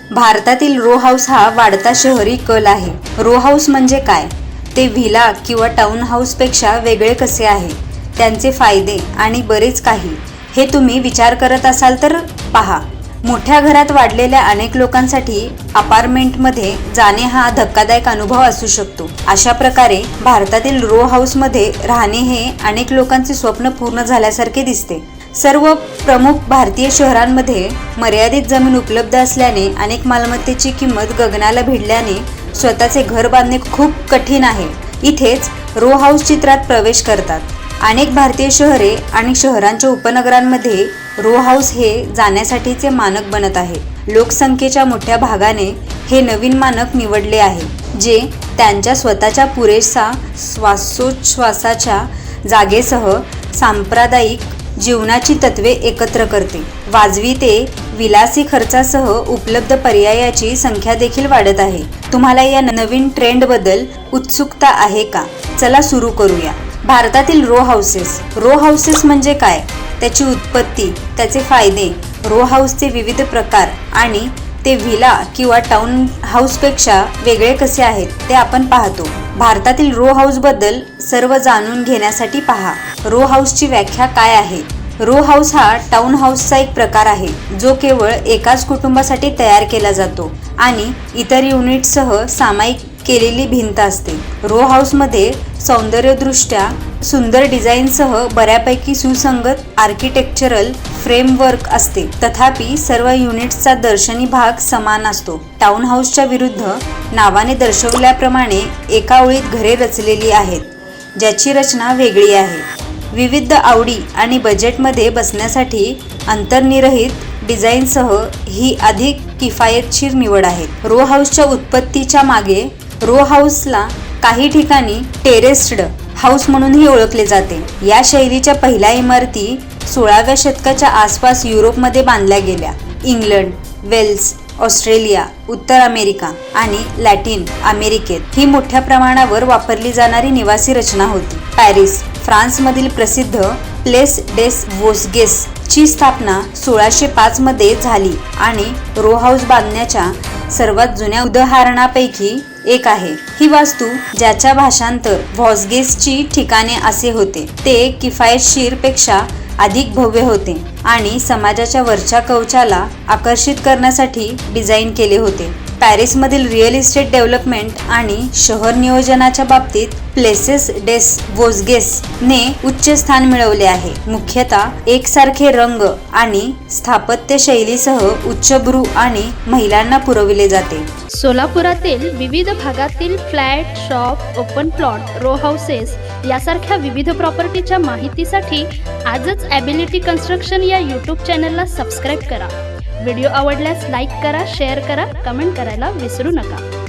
भारतातील row house हा वाढता शहरी कल आहे. रो हाऊस म्हणजे काय? ते व्हिला किंवा टाउन हाऊसपेक्षा वेगळे कसे आहे? त्यांचे फायदे आणि बरेच काही. हे तुम्ही विचार करत असाल तर पहा. मोठ्या घरात वाढलेल्या अनेक लोकांसाठी अपार्टमेंटमध्ये जाणे हा धक्कादायक अनुभव असू शकतो. अशा प्रकारे भारतातील रो हाऊसमध्ये राहणे हे अनेक लोकांचे स्वप्न पूर्ण झाल्यासारखे दिसते. सर्व प्रमुख भारतीय शहरांमध्ये मर्यादित जमीन उपलब्ध असल्याने अनेक मालमत्तेची किंमत गगनाला भिडल्याने स्वतःचे घर बांधणे खूप कठीण आहे. इथेच रो हाऊस चित्रात प्रवेश करतात. अनेक भारतीय शहरे आणि शहरांच्या उपनगरांमध्ये रो हाऊस हे जाण्यासाठीचे मानक बनत आहे. लोकसंख्येच्या मोठ्या भागाने हे नवीन मानक निवडले आहे जे त्यांच्या स्वतःच्या पुरेसा श्वासोच्छ्वासाच्या जागेसह सांप्रदायिक जीवनाची तत्वे एकत्र करते. वाजवी ते विलासी खर्चासह उपलब्ध पर्यायाची संख्या देखील वाढत आहे. तुम्हाला या नवीन ट्रेंडबद्दल उत्सुकता आहे का? चला सुरू करूया. भारतातील रो हाऊसेस. रो हाऊसेस म्हणजे काय? त्याची उत्पत्ती त्याचे फायदे रो हाऊसचे विविध प्रकार आणि ते व्हिला किंवा टाउन हाऊसपेक्षा वेगळे कसे आहेत ते आपण पाहतो. भारतातील रो हाऊसबद्दल सर्व जाणून घेण्यासाठी पहा. रो हाऊसची व्याख्या काय आहे? रो हाऊस हा टाउन हाऊसचा एक प्रकार आहे जो केवळ एकाच कुटुंबासाठी तयार केला जातो आणि इतर युनिटसह सामायिक केलेली भिंत असते. रो हाऊसमध्ये सौंदर्यदृष्ट्या सुंदर डिझाईनसह बऱ्यापैकी सुसंगत आर्किटेक्चरल फ्रेमवर्क असते. तथापि सर्व युनिट्सचा दर्शनी भाग समान असतो. टाउन हाऊसच्या विरुद्ध नावाने दर्शवल्याप्रमाणे एका ओळीत घरे रचलेली आहेत ज्याची रचना वेगळी आहे. विविध आवडी आणि बजेटमध्ये बसण्यासाठी अंतर्निरहित डिझाईनसह ही अधिक किफायतशीर निवड आहे. रो हाऊसच्या उत्पत्तीच्या मागे रो हाऊसला काही ठिकाणी टेरेस्ड हाऊस म्हणूनही ओळखले जाते. या शैलीच्या पहिल्या इमारती सोळाव्या शतकाच्या आसपास युरोपमध्ये बांधल्या गेल्या. इंग्लंड वेल्स ऑस्ट्रेलिया उत्तर अमेरिका आणि लॅटिन अमेरिकेत ही मोठ्या प्रमाणावर वापरली जाणारी निवासी रचना होती. पॅरिस फ्रान्समधील प्रसिद्ध प्लेस डेस वोसगेस ची स्थापना सोळाशे पाच मध्ये झाली आणि रो हाऊस बांधण्याच्या सर्वात जुन्या उदाहरणापैकी एक आहे. ही वास्तू ज्याच्या भाषांतर व्हॉसगेसची ठिकाणे असे होते ते किफायतशीरपेक्षा अधिक भव्य होते आणि समाजाच्या वरच्या कवचाला आकर्षित करण्यासाठी डिझाईन केले होते. पॅरिसमधील रिअल इस्टेट डेव्हलपमेंट आणि शहर नियोजनाच्या बाबतीत प्लेसेस डेस वोजगेस ने उच्च स्थान मिळवले आहे. मुख्यतः एकसारखे रंग आणि स्थापत्य शैलीसह उच्चभ्रू आणि महिलांना पुरविले जाते. सोलापुरातील विविध भागातील flat shop open plot row houses यासारख्या विविध प्रॉपर्टीच्या माहितीसाठी आजच ॲबिलिटी कन्स्ट्रक्शन या यूट्यूब चॅनलला सबस्क्राईब करा. व्हिडिओ आवडल्यास लाईक करा शेअर करा कमेंट करायला विसरू नका.